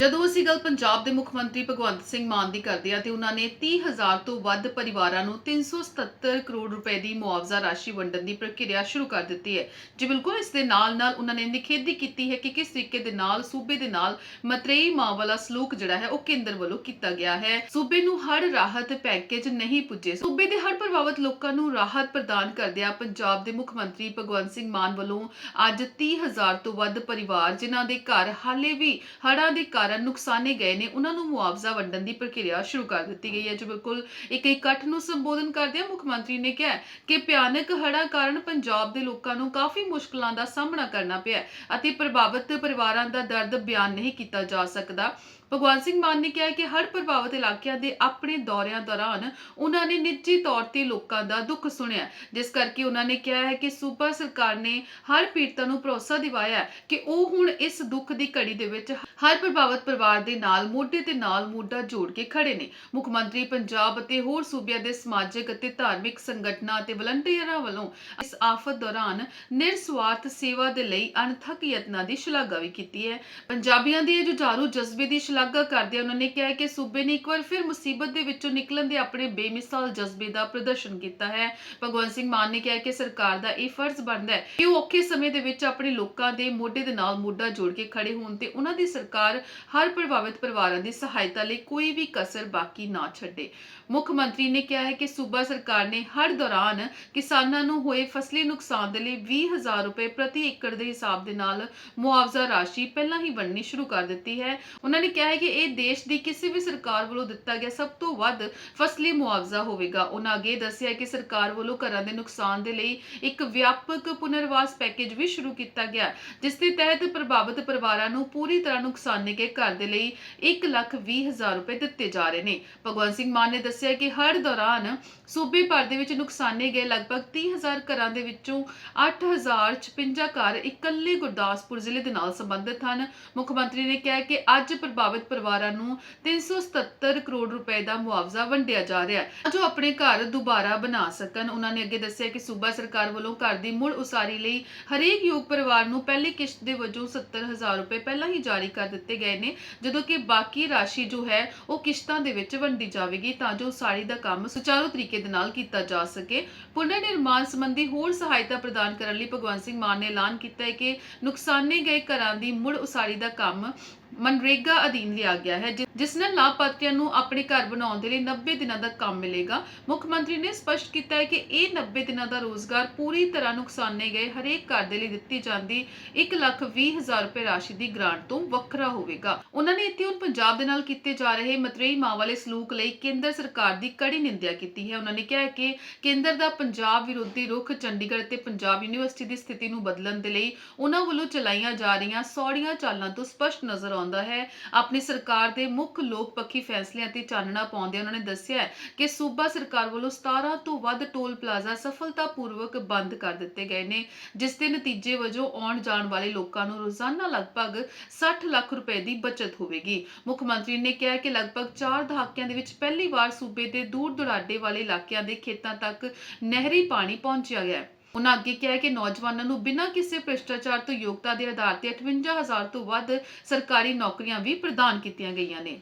ਜਦੋਂ ਅਸੀਂ ਗੱਲ ਪੰਜਾਬ ਦੇ ਮੁੱਖ ਮੰਤਰੀ ਭਗਵੰਤ ਸਿੰਘ ਮਾਨ ਦੀ ਕਰਦੇ ਆ ਤੇ ਉਹਨਾਂ ਨੇ 30000 ਤੋਂ ਵੱਧ ਪਰਿਵਾਰਾਂ ਨੂੰ 377 ਕਰੋੜ ਰੁਪਏ ਦੀ ਮੁਆਵਜ਼ਾ ਰਾਸ਼ੀ ਵੰਡਣ ਦੀ ਪ੍ਰਕਿਰਿਆ ਸ਼ੁਰੂ ਕਰ ਦਿੱਤੀ ਹੈ। ਜੀ ਬਿਲਕੁਲ, ਇਸ ਦੇ ਨਾਲ ਨਾਲ ਉਹਨਾਂ ਨੇ ਨਿਖੇਧੀ ਕੀਤੀ ਹੈ ਕਿ ਕਿਸ ਤਰੀਕੇ ਦੇ ਨਾਲ, ਸੂਬੇ ਦੇ ਨਾਲ ਮਤਰੇਈ ਮਾਂ ਵਾਲਾ ਸਲੂਕ ਜਿਹੜਾ ਹੈ ਉਹ ਕੇਂਦਰ ਵੱਲੋਂ ਕੀਤਾ ਗਿਆ ਹੈ। ਸੂਬੇ ਨੂੰ ਹਰ ਰਾਹਤ ਪੈਕੇਜ ਨਹੀਂ ਪੁੱਜੇ। ਸੂਬੇ ਦੇ ਹਰ ਪ੍ਰਭਾਵਿਤ ਲੋਕਾਂ ਨੂੰ ਰਾਹਤ ਪ੍ਰਦਾਨ ਕਰਦਿਆਂ ਪੰਜਾਬ ਦੇ ਮੁੱਖ ਮੰਤਰੀ ਭਗਵੰਤ ਸਿੰਘ ਮਾਨ ਵੱਲੋਂ ਅੱਜ 30000 ਤੋਂ ਵੱਧ ਪਰਿਵਾਰ ਜਿਨ੍ਹਾਂ ਦੇ ਘਰ ਹਾਲੇ ਵੀ ਹੜ੍ਹਾਂ ਦੇ ਕਾਰਨ ਨੁਕਸਾਨੇ ਗਏ ਨੇ, ਉਹਨਾਂ ਨੂੰ ਮੁਆਵਜ਼ਾ ਵੰਡਣ ਦੀ ਪ੍ਰਕਿਰਿਆ ਸ਼ੁਰੂ ਕਰ ਦਿੱਤੀ ਗਈ ਹੈ। ਜੋ ਬਿਲਕੁਲ ਇੱਕ ਇਕੱਠ ਨੂੰ ਸੰਬੋਧਨ ਕਰਦਿਆਂ ਮੁੱਖ ਮੰਤਰੀ ਨੇ ਕਿਹਾ ਕਿ ਭਿਆਨਕ ਹੜ੍ਹਾਂ ਕਾਰਨ ਪੰਜਾਬ ਦੇ ਲੋਕਾਂ ਨੂੰ ਕਾਫੀ ਮੁਸ਼ਕਲਾਂ ਦਾ ਸਾਹਮਣਾ ਕਰਨਾ ਪਿਆ ਅਤੇ ਪ੍ਰਭਾਵਿਤ ਪਰਿਵਾਰਾਂ ਦਾ ਦਰਦ ਬਿਆਨ ਨਹੀਂ ਕੀਤਾ ਜਾ ਸਕਦਾ। ਭਗਵੰਤ ਸਿੰਘ ਮਾਨ ਨੇ ਕਿਹਾ ਕਿ ਹਰ ਪ੍ਰਭਾਵਿਤ ਇਲਾਕਿਆਂ ਦੇ ਆਪਣੇ ਦੌਰਿਆਂ ਦੌਰਾਨ ਉਹਨਾਂ ਨੇ ਨਿੱਜੀ ਤੌਰ ਤੇ ਲੋਕਾਂ ਦਾ ਦੁੱਖ ਸੁਣਿਆ ਜਿਸ ਕਰਕੇ ਉਹਨਾਂ ਨੇ ਕਿਹਾ ਹੈ ਕਿ ਸੂਬਾ ਸਰਕਾਰ ਨੇ ਹਰ ਪੀੜਤਾਂ ਨੂੰ ਭਰੋਸਾ ਦਿਵਾਇਆ ਹੈ ਕਿ ਉਹ ਹੁਣ ਇਸ ਦੁੱਖ ਦੀ ਘੜੀ ਦੇ ਵਿੱਚ ਹਰ ਪ੍ਰਭਾਵਿਤ ਪਰਿਵਾਰ ਦੇ ਨਾਲ ਮੋਢੇ ਤੇ ਨਾਲ ਮੋਢਾ ਜੋੜ ਕੇ ਖੜੇ ਨੇ। ਮੁੱਖ ਮੰਤਰੀ ਪੰਜਾਬ ਅਤੇ ਹੋਰ ਸੂਬਿਆਂ ਦੇ ਸਮਾਜਿਕ ਅਤੇ ਧਾਰਮਿਕ ਸੰਗਠਨਾਂ ਅਤੇ ਵਲੰਟੀਅਰਾਂ ਵੱਲੋਂ ਇਸ ਆਫਤ ਦੌਰਾਨ ਨਿਰਸਵਾਰਥ ਸੇਵਾ ਦੇ ਲਈ ਅਣਥੱਕ ਯਤਨਾਂ ਦੀ ਸ਼ਲਾਘਾ ਵੀ ਕੀਤੀ ਹੈ। ਪੰਜਾਬੀਆਂ ਦੇ ਇਹ ਜੁਝਾਰੂ ਜਜ਼ਬੇ ਦੀ ਸ਼ਲਾਘਾ ਕਰਦਿਆਂ ਉਹਨਾਂ ਨੇ ਕਿਹਾ ਕਿ ਸੂਬੇ ਨੇ ਇੱਕ ਵਾਰ ਫਿਰ ਮੁਸੀਬਤ ਦੇ ਵਿੱਚੋਂ ਨਿਕਲਣ ਦੇ ਆਪਣੇ ਬੇਮਿਸਾਲ ਜਜ਼ਬੇ ਦਾ ਪ੍ਰਦਰਸ਼ਨ ਕੀਤਾ ਹੈ। ਭਗਵੰਤ ਸਿੰਘ ਮਾਨ ਨੇ ਕਿਹਾ ਕਿ ਸਰਕਾਰ ਦਾ ਇਹ ਫਰਜ਼ ਬਣਦਾ ਹੈ ਕਿ ਉਹ ਔਖੇ ਸਮੇਂ ਦੇ ਵਿੱਚ ਆਪਣੇ ਲੋਕਾਂ ਦੇ ਮੋਢੇ ਦੇ ਨਾਲ ਮੋਢਾ ਜੋੜ ਕੇ ਖੜੇ ਹੋਣ ਤੇ ਉਹਨਾਂ ਦੀ ਸਰਕਾਰ ਹਰ ਪ੍ਰਭਾਵਿਤ ਪਰਿਵਾਰਾਂ ਦੀ ਸਹਾਇਤਾ ਲਈ ਕੋਈ ਵੀ ਕਸਰ ਬਾਕੀ ਨਾ ਛੱਡੇ। ਮੁੱਖ ਮੰਤਰੀ ਨੇ ਕਿਹਾ ਹੈ ਕਿ ਸੂਬਾ ਸਰਕਾਰ ਨੇ ਹਰ ਦੌਰਾਨ ਕਿਸਾਨਾਂ ਨੂੰ ਹੋਏ ਫਸਲੀ ਨੁਕਸਾਨ ਦੇ ਲਈ 20000 ਰੁਪਏ ਪ੍ਰਤੀ ਏਕੜ ਦੇ ਹਿਸਾਬ ਦੇ ਨਾਲ ਮੁਆਵਜ਼ਾ ਰਾਸ਼ੀ ਪਹਿਲਾਂ ਹੀ ਵੰਡਣੀ ਸ਼ੁਰੂ ਕਰ ਦਿੱਤੀ ਹੈ। ਉਹਨਾਂ ਨੇ ਕਿਹਾ ਹੈ ਕਿ ਇਹ ਦੇਸ਼ ਦੀ ਕਿਸੇ ਵੀ ਸਰਕਾਰ ਵੱਲੋਂ ਦਿੱਤਾ ਗਿਆ ਸਭ ਤੋਂ ਵੱਧ ਫਸਲੀ ਮੁਆਵਜ਼ਾ ਹੋਵੇਗਾ। ਉਹਨਾਂ ਅੱਗੇ ਦੱਸਿਆ ਕਿ ਸਰਕਾਰ ਵੱਲੋਂ ਘਰਾਂ ਦੇ ਨੁਕਸਾਨ ਦੇ ਲਈ ਇੱਕ ਵਿਆਪਕ ਪੁਨਰਵਾਸ ਪੈਕੇਜ ਵੀ ਸ਼ੁਰੂ ਕੀਤਾ ਗਿਆ, ਜਿਸ ਦੇ ਤਹਿਤ ਪ੍ਰਭਾਵਿਤ ਪਰਿਵਾਰਾਂ ਨੂੰ ਪੂਰੀ ਤਰ੍ਹਾਂ ਨੁਕਸਾਨੇ ਗਏ ਘਰ ਦੇ ਲਈ 1 ਲੱਖ 20 ਹਜ਼ਾਰ ਰੁਪਏ ਦਿੱਤੇ ਜਾ ਰਹੇ ਨੇ। ਭਗਵੰਤ ਸਿੰਘ ਮਾਨ ਨੇ ਦੱਸਿਆ ਕਿ ਹਰ ਦੌਰਾਨ ਸੂਬੇ ਭਰ ਦੇ ਵਿੱਚ ਨੁਕਸਾਨੇ ਗਏ ਲਗਭਗ 30000 ਘਰਾਂ ਦੇ ਵਿੱਚੋਂ 8056 ਘਰ ਇਕੱਲੇ ਗੁਰਦਾਸਪੁਰ ਜ਼ਿਲ੍ਹੇ ਦੇ ਨਾਲ ਸੰਬੰਧਿਤ ਹਨ। ਮੁੱਖ ਮੰਤਰੀ ਨੇ ਕਿਹਾ ਕਿ ਅੱਜ ਪ੍ਰਭਾਵਿਤ ਪਰਿਵਾਰਾਂ ਨੂੰ 377 ਕਰੋੜ ਰੁਪਏ ਦਾ ਮੁਆਵਜ਼ਾ ਵੰਡਿਆ ਜਾ ਰਿਹਾ ਹੈ। ਜੋ ਆਪਣੇ ਘਰ ਦੁਬਾਰਾ ਬਣਾ ਸਕਣ। ਉਹਨਾਂ ਨੇ ਅੱਗੇ ਦੱਸਿਆ ਕਿ ਸੂਬਾ ਸਰਕਾਰ ਵੱਲੋਂ ਘਰ ਦੀ ਮੁੜ ਉਸਾਰੀ ਲਈ ਹਰੇਕ ਯੋਗ ਪਰਿਵਾਰ ਨੂੰ ਪਹਿਲੀ ਕਿਸ਼ਤ ਦੇ ਵਜੋਂ 70000 ਰੁਪਏ ਪਹਿਲਾਂ ਹੀ ਜਾਰੀ ਕਰ ਦਿੱਤੇ ਗਏ ਨੇ, ਜਦੋਂ ਕਿ ਬਾਕੀ ਰਾਸ਼ੀ ਜੋ ਹੈ, ਉਹ ਕਿਸ਼ਤਾਂ ਦੇ ਵਿੱਚ ਵੰਡੀ ਜਾਵੇਗੀ ਤਾਂ ਜੋ ਉਸਾਰੀ ਦਾ ਕੰਮ ਸੁਚਾਰੂ ਤਰੀਕੇ ਦੇ ਨਾਲ ਕੀਤਾ ਜਾ ਸਕੇ। ਪੁਨਰ ਨਿਰਮਾਣ ਸੰਬੰਧੀ ਹੋਰ ਸਹਾਇਤਾ ਪ੍ਰਦਾਨ ਕਰਨ ਲਈ ਭਗਵੰਤ ਸਿੰਘ ਮਾਨ ਨੇ ਐਲਾਨ ਕੀਤਾ ਹੈ ਕਿ ਨੁਕਸਾਨੇ ਗਏ ਘਰਾਂ ਦੀ ਮੁੜ ਉਸਾਰੀ ਦਾ ਕੰਮ ਮਨਰੇਗਾ ਅਧੀਨ ਲਿਆ ਗਿਆ ਹੈ ਜਿਸ ਨਾਲ ਲਾਭਪਾਤਰੀਆਂ ਨੂੰ ਆਪਣੇ ਘਰ ਬਣਾਉਣ ਦੇ ਲਈ 90 ਦਿਨਾਂ ਦਾ ਕੰਮ ਮਿਲੇਗਾ। ਮੁੱਖ ਮੰਤਰੀ ਨੇ ਸਪਸ਼ਟ ਕੀਤਾ ਹੈ ਕਿ ਇਹ 90 ਦਿਨਾਂ ਦਾ ਰੋਜ਼ਗਾਰ ਪੂਰੀ ਤਰ੍ਹਾਂ ਨੁਕਸਾਨੇ ਗਏ ਹਰੇਕ ਘਰ ਦੇ ਲਈ ਦਿੱਤੀ ਜਾਂਦੀ 1 ਲੱਖ 20 ਹਜ਼ਾਰ ਰੁਪਏ ਰਾਸ਼ੀ ਦੀ ਗ੍ਰਾਂਟ ਤੋਂ ਵੱਖਰਾ ਹੋਵੇਗਾ। ਉਹਨਾਂ ਨੇ ਇੱਥੇ ਹੁਣ ਪੰਜਾਬ ਦੇ ਨਾਲ ਕੀਤੇ ਜਾ ਰਹੇ ਮਤਰੇਈ ਮਾਂ ਵਾਲੇ ਸਲੂਕ ਲਈ ਕੇਂਦਰ ਸਰਕਾਰ ਦੀ ਕੜੀ ਨਿੰਦਿਆ ਕੀਤੀ ਹੈ। ਉਹਨਾਂ ਨੇ ਕਿਹਾ ਕਿ ਕੇਂਦਰ ਦਾ ਪੰਜਾਬ ਵਿਰੋਧੀ ਰੁਖ ਚੰਡੀਗੜ੍ਹ ਤੇ ਪੰਜਾਬ ਯੂਨੀਵਰਸਿਟੀ ਦੀ ਸਥਿਤੀ ਨੂੰ ਬਦਲਣ ਦੇ ਲਈ ਉਹਨਾਂ ਵੱਲੋਂ ਚਲਾਈਆਂ ਜਾ ਰਹੀਆਂ ਸੌੜੀਆਂ ਚਾਲਾਂ ਤੋਂ ਸਪਸ਼ਟ ਨਜ਼ਰ ਆਉਂਦਾ ਹੈ। ਆਪਣੀ ਸਰਕਾਰ ਦੇ ਮੁੱਖ ਲੋਕ ਪੱਖੀ ਫੈਸਲਿਆਂ ਤੇ ਚਾਨਣਾ ਪਾਉਂਦੇ ਉਹਨਾਂ ਨੇ ਦੱਸਿਆ ਕਿ ਸੂਬਾ ਸਰਕਾਰ ਵੱਲੋਂ 17 ਤੋਂ ਵੱਧ ਟੋਲ ਪਲਾਜ਼ਾ ਸਫਲਤਾਪੂਰਵਕ ਬੰਦ ਕਰ ਦਿੱਤੇ ਗਏ ਨੇ, ਜਿਸ ਦੇ ਨਤੀਜੇ ਵਜੋਂ ਆਉਣ ਜਾਣ ਵਾਲੇ ਲੋਕਾਂ ਨੂੰ ਰੋਜ਼ਾਨਾ ਲਗਭਗ 60 ਲੱਖ ਰੁਪਏ ਦੀ ਬਚਤ ਹੋਵੇਗੀ। ਮੁੱਖ ਮੰਤਰੀ ਨੇ ਕਿਹਾ ਕਿ ਲਗਭਗ 4 ਦਹਾਕਿਆਂ ਦੇ ਵਿੱਚ ਪਹਿਲੀ ਵਾਰ ਸੂਬੇ ਦੇ ਦੂਰ ਦੁਰਾਡੇ ਵਾਲੇ ਇਲਾਕਿਆਂ ਦੇ ਖੇਤਾਂ ਤੱਕ ਨਹਿਰੀ ਪਾਣੀ ਪਹੁੰਚਿਆ ਗਿਆ ਹੈ। ਉਹਨਾਂ ਅੱਗੇ ਕਿਹਾ ਕਿ ਨੌਜਵਾਨਾਂ ਨੂੰ ਬਿਨਾਂ ਕਿਸੇ ਭ੍ਰਿਸ਼ਟਾਚਾਰ ਤੋਂ ਯੋਗਤਾ ਦੇ ਆਧਾਰ ਤੇ 58000 ਤੋਂ ਵੱਧ ਸਰਕਾਰੀ ਨੌਕਰੀਆਂ ਵੀ ਪ੍ਰਦਾਨ ਕੀਤੀਆਂ ਗਈਆਂ ਨੇ।